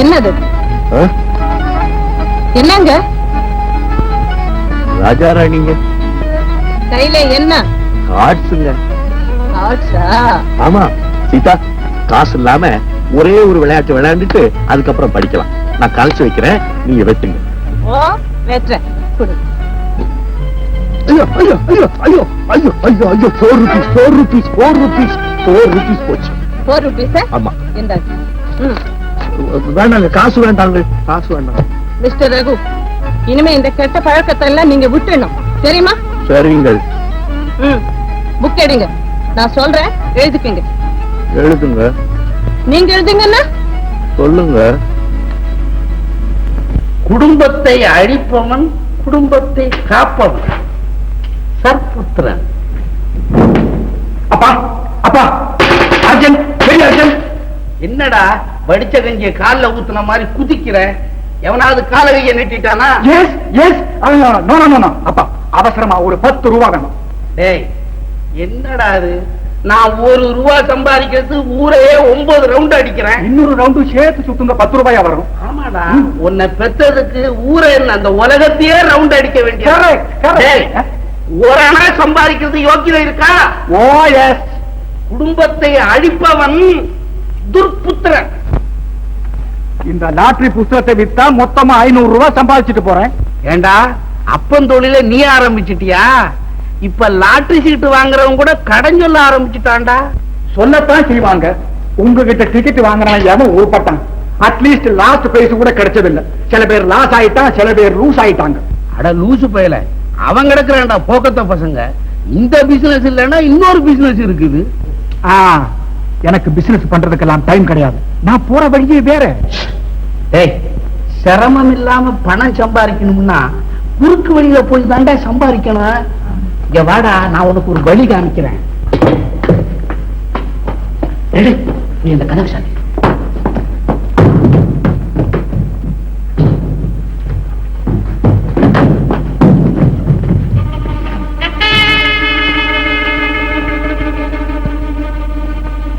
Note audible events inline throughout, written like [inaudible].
என்னது? என்னங்க? ராஜா ராணிங்க கையில என்ன? ஆமா சீதா காசு இல்லாம ஒரே ஒரு விளையாட்டு விளையாண்டுட்டு அதுக்கப்புறம் படிக்கலாம். நான் கலைச்சு வைக்கிறேன் நீங்க வெட்டுங்க. ஓ வெட்டுறேன். கொடு. ஐயோ ஐயோ ஐயோ ஐயோ ஐயோ ஐயோ ஐயோ four rupees four rupees four rupees four rupees போச்சு. ஃபோர் ருபீஸ் ஆமா. இந்த ம். வேண்டாங்க காசு வேண்டாங்க காசு வேண்டாம். மிஸ்டர் ரகு இனிமே இந்த கெட்ட பழக்கத்தை எல்லாம் நீங்க விட்டுணும் தெரியுமா? சரிங்கள். ம். புக் எடுங்க. நான் சொல்றேன் எழுதிக்கங்க. எழுதுங்க. நீங்க எழுதுங்கன்னா? சொல்லுங்க. குடும்பத்தை அழிப்பவன் குடும்பத்தை காப்பவன். சர்புத்திரன். அப்பா அப்பா. அர்ஜென்ட் என்னடா? வடிச்ச கஞ்சிய கால்ல ஊத்துன மாதிரி குதிக்கிற எவனாவது கால கைய நீட்டிட்டானா எஸ் எஸ் அப்பா அவசரமா ஒரு பத்து ரூபா வேணும். டேய் என்னடா அது? நான் ஒரு ரூபா சம்பாதிக்கிறது ஊரையே ஒன்பது ரவுண்ட் அடிக்கிறேன். இன்னொரு ரவுண்டு சேர்த்து சுத்துங்க பத்து ரூபாயா வரும். ஆமாடா. உன்னை பெத்ததுக்கு ஊரை என்ன, அந்த உலகத்தையே ரவுண்ட் அடிக்க வேண்டிய. ஒரு அணா சம்பாதிக்கிறது யோக்கியம் இருக்கா? ஓ எஸ் குடும்பத்தை அழிப்பவன் துர்புத்திரன். இந்த லாட்டரி புஸ்தகத்தை வித்தா மொத்தமா ஐநூறு ரூபாய் சம்பாதிச்சுட்டு போறேன். ஏண்டா அப்பன் தொழில நீ ஆரம்பிச்சிட்டியா? இப்ப லாட்டரி சீட்டு வாங்குறவன் கூட கடன் சொல்ல ஆரம்பிச்சுட்டான்டா. சொல்லத்தான் செய்வாங்க. உங்ககிட்ட டிக்கெட் வாங்கினவன் எவன் உருப்பட்டான் அட்லீஸ்ட் லாஸ்ட் பிரைஸ் கூட கிடைச்சதில்ல. சில பேர் லாஸ் ஆயிட்டான் சில பேர் லூஸ் ஆயிட்டாங்க. அட லூசு பயல. அவன் கிடக்குறான்டா போக்கத்த பசங்க. இந்த பிசினஸ் இல்லைன்னா இன்னொரு பிசினஸ் இருக்குது. ஆ எனக்கு பிசினஸ் பண்றதுக்கெல்லாம் டைம் கிடையாது. நான் போற வழியே வேற. ஏய் சிரமம் இல்லாம பணம் சம்பாதிக்கணும்னா குறுக்கு வழியில போய் தாண்டா சம்பாதிக்கணும். இங்க வாடா நான் உனக்கு ஒரு வழி காமிக்கிறேன். நீ இந்த கனவு சாத்தி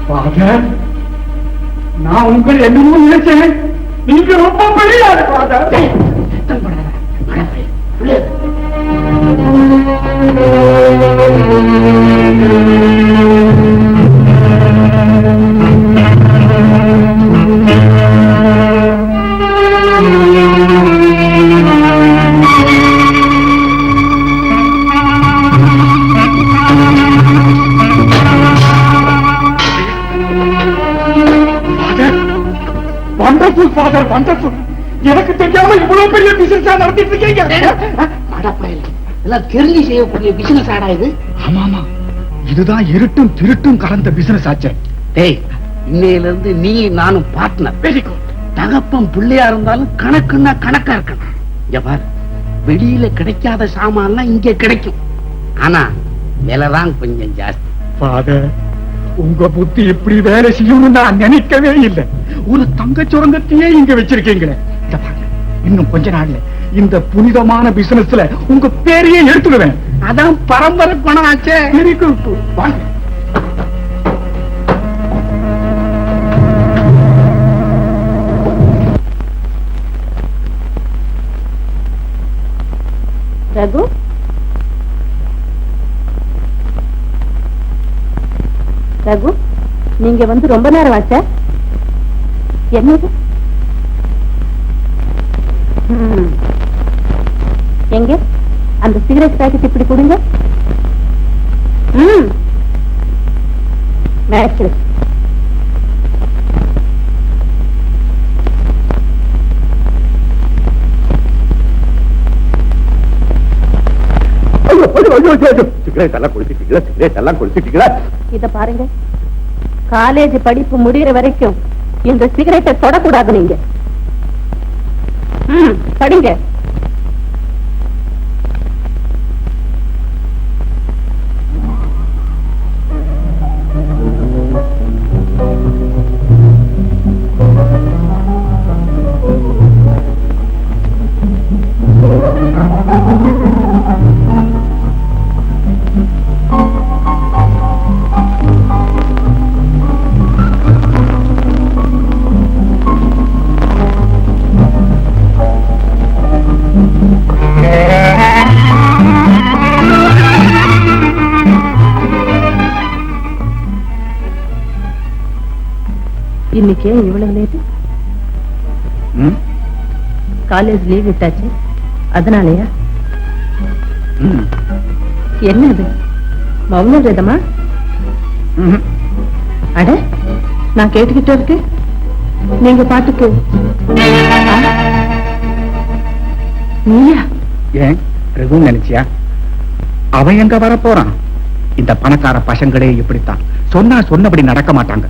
ஃபாதர் நான் உங்கள் என்னமோ நினைச்சேன். நீங்க ரொம்ப பெரியாரு ஃபாதர் [laughs] வண்டர்ஃபுல் ஃபாதர் வண்டர்ஃபுல் எனக்கு தெரியாம இவ்வளவு பெரிய பிசினஸா நடத்திட்டு இருக்கீங்க எல்லாம் தெரிஞ்சு செய்யக்கூடிய பிசினஸ் ஆடா இது. ஆமா ஆமா இதுதான் இருட்டும் திருட்டும் கலந்த பிசினஸ் ஆச்சே. டேய் இன்னையில இருந்து நீ நானும் பார்ட்னர் வெரி குட் தகப்பன் பிள்ளையா இருந்தாலும் கணக்குன்னா கணக்கா இருக்கணும். இங்க பாரு வெளியில கிடைக்காத சாமான்லாம் இங்க கிடைக்கும். ஆனா விலைதான் கொஞ்சம் ஜாஸ்தி. ஃபாதர் உங்க புத்தி இப்படி வேலை செய்யும்னு நான் நினைக்கவே இல்லை. ஒரு தங்க சுரங்கத்தையே இங்க வச்சிருக்கீங்களே. இன்னும் கொஞ்ச நாள்ல இந்த புனிதமான பிசினஸ்ல உங்க பேரையே எடுத்துடுவேன். அதான் பரம்பரை பணம் ஆச்சே வாங்க. ரகு? ரகு நீங்க வந்து ரொம்ப நேரம் ஆச்சா. என்னது? எங்க? அந்த சிகரெட் பாக்கெட் இப்படி கொடுங்க. ம் மேட்ச் காலேஜ் படிப்பு முடிகிற வரைக்கும் இந்த சிகரெட்டை தொடக்கூடாது நீங்க. படிங்க. Thank [laughs] you. ಇನ್ನಿಕೆ ಇವಳೇದು ಕಾಲೇಜ್ ಲೀವ್ ಇಟ್ಟಾಚಿ ಅದನಾಳೆಯ என்னது மௌன விரதமா. அட நான் கேட்டுக்கிட்டு இருக்கு நீங்க பாட்டுக்கு? நீயா? ஏன்? ரகுன்னு நினைச்சியா? அவன் எங்க வர போறான்? இந்த பணக்கார பசங்களே இப்படித்தான். சொன்னா சொன்னபடி நடக்க மாட்டாங்க.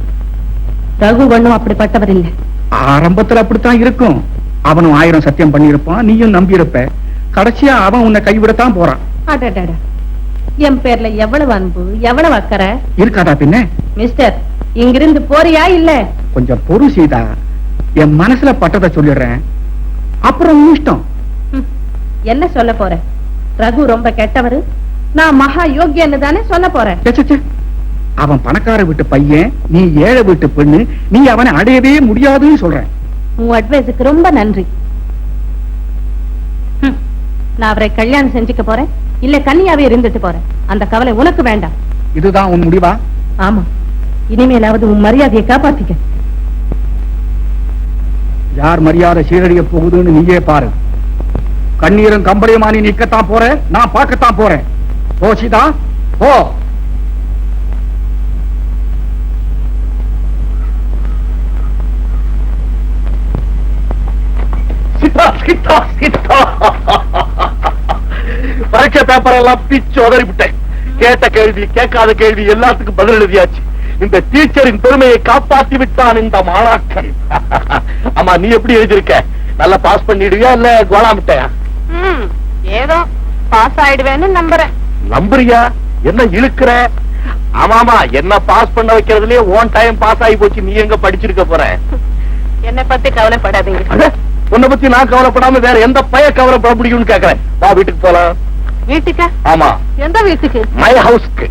ரகு ஒண்ணும் அப்படிப்பட்டவர் இல்லை. ஆரம்பத்துல அப்படித்தான் இருக்கும். அவனும் ஆயிரம் சத்தியம் பண்ணியிருப்பான் நீயும் நம்பி இருப்ப கடைசியா அவன் உன்னை கைவிடத்தான் போறான். என் பேர்ல எவ்வளவு அன்பு எவ்வளவு அக்கறை? இருக்காதா பின்ன? மிஸ்டர் இங்கிருந்து போறியா இல்ல? கொஞ்சம் பொறு சீதா. என் மனசுல பட்டதை சொல்லிடுறேன். அப்புறம் இஷ்டம். என்ன சொல்ல போற? ரகு ரொம்ப கெட்டவரு. நான் மகா யோக்கியன்னு தானே சொல்ல போறேன். அவன் பணக்கார வீட்டு பையன் நீ ஏழை வீட்டு பெண்ணு நீ அவனை அடையவே முடியாதுன்னு சொல்றேன் உன் அட்வைஸுக்கு ரொம்ப நன்றி. நான் அவரை கல்யாணம் செஞ்சுக்க போறேன். இல்ல கன்னியாவே இருந்துட்டு போறேன். அந்த கவலை உனக்கு வேண்டாம். இதுதான் உன் முடிவா? ஆமா. இனிமேலாவது உன் மரியாதையை காப்பாத்திக்க. யார் மரியாதை சீரழிய போகுதுன்னு நீயே பாரு. கண்ணீரும் கம்பளையுமா நீ நிக்கத்தான் போற நான் பார்க்கத்தான் போறேன். ஓ சீதா. ஓ சீதா சீதா சீதா. பரீட்சை பேப்பர் எல்லாம் பிச்சு உதறி விட்டேன் கேட்ட கேள்வி கேட்காத கேள்வி எல்லாத்துக்கும் பதில் எழுதியாச்சு. இந்த டீச்சரின் பெருமையை காப்பாத்தி விட்டான் இந்த மாணாக்கன். [laughs] ஆமா நீ எப்படி எழுதியிருக்க? நல்லா பாஸ் பண்ணிடுவியா இல்ல கோலாமிட்டையா ஏதோ பாஸ் ஆயிடுவேன்னு நம்புறேன். நம்புறியா? என்ன இழுக்கிற? ஆமாமா என்ன பாஸ் பண்ண வைக்கிறதுலயே ஓன் டைம் பாஸ் ஆகி போச்சு. நீ எங்க படிச்சிருக்க போற? என்னை பத்தி கவலைப்படாதீங்க. உன்னை பத்தி நான் கவலைப்படாம வேற எந்த பைய கவலைப்பட முடியும்னு கேக்குறேன்? வா வீட்டுக்கு போலாம். வீட்டுக்கா? ஆமா. எந்த வீட்டுக்கு? மை ஹவுஸ்க்கு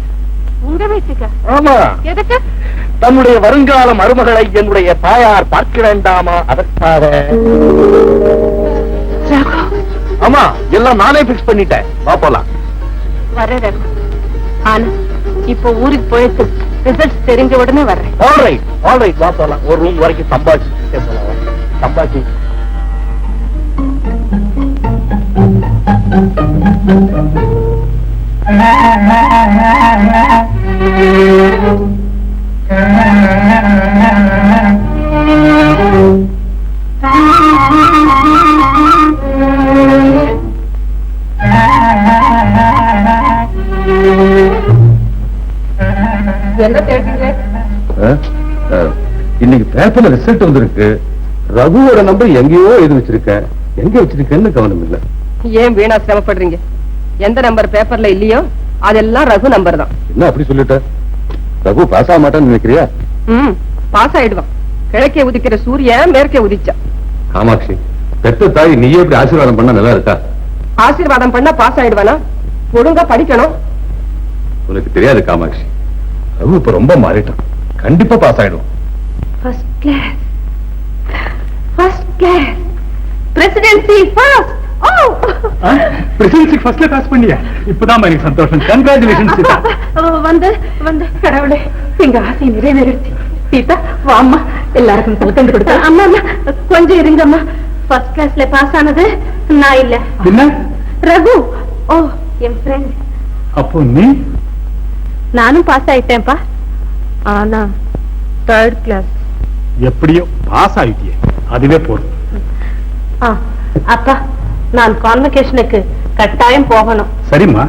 உங்க வீட்டுக்கா? ஆமா. எதுக்கு? தன்னுடைய வருங்கால மருமகளை என்னுடைய தாயார் பார்க்க வேண்டாமா? அதற்காக. ஆமா எல்லாம் நானே பிக்ஸ் பண்ணிட்டேன். வா போலாம். ரகு. ஆனா இப்போ ஊருக்கு போயிட்டு ரிசல்ட் தெரிஞ்ச உடனே வர்றேன். ஆல்ரைட் ஆல்ரைட் வா போலாம். ஒரு ரூம் வரைக்கும் சம்பாதிச்சு. சம்பாதிச்சு. இன்னைக்கு பேப்பர்ல ரிசல்ட் வந்திருக்கு. ரகுவோட நம்பர் எங்கேயோ எழுதி வச்சிருக்கேன். எங்க வச்சிருக்கேன்னு கவனம் இல்லை ஏன் வீணா சிரமப்படுறீங்க? எந்த நம்பர் பேப்பர்ல இல்லையோ அதெல்லாம் ரகு நம்பர் தான். என்ன அப்படி சொல்லிட்ட? ரகு பாஸ் ஆக மாட்டான்னு நினைக்கிறியா? ம் பாஸ் ஆயிடுவான். கிழக்கே உதிக்கிற சூரியன் மேற்கே உதிச்சா. காமாட்சி பெத்த தாய் நீயே இப்படி ஆசீர்வாதம் பண்ணா நல்லா இருக்கா? ஆசீர்வாதம் பண்ணா பாஸ் ஆயிடுவானா? ஒழுங்கா படிக்கணும். உனக்கு தெரியாது காமாட்சி. ரகு இப்ப ரொம்ப மாறிட்டான். கண்டிப்பா பாஸ் ஆயிடும் first class first class presidency first ஓ பிரசிடென்சி ஃபர்ஸ்ட்ல பாஸ் பண்ணியா? இப்பதான் எனக்கு சந்தோஷம். கங்க்ராச்சுலேஷன் சீதா. வந்து வந்து கடவுளே எங்க ஆசை நிறைவேறிடுச்சு. சீதா வாம்மா எல்லாருக்கும் கல்கண்டு கொடுத்தா. அம்மா அம்மா கொஞ்சம் இருங்கம்மா ஃபர்ஸ்ட் கிளாஸ்ல பாஸ் ஆனது நான் இல்ல. என்ன? ரகு. ஓ என் ஃப்ரெண்ட் அப்போ நீ? நானும் பாஸ் ஆயிட்டேன்ப்பா. ஆனா தேர்ட் கிளாஸ் எப்படியோ பாஸ் ஆயிட்டியே. அதுவே போதும். அப்பா நான் கான்வெகேஷனுக்கு கட்டாயம் போகணும். சரிம்மா.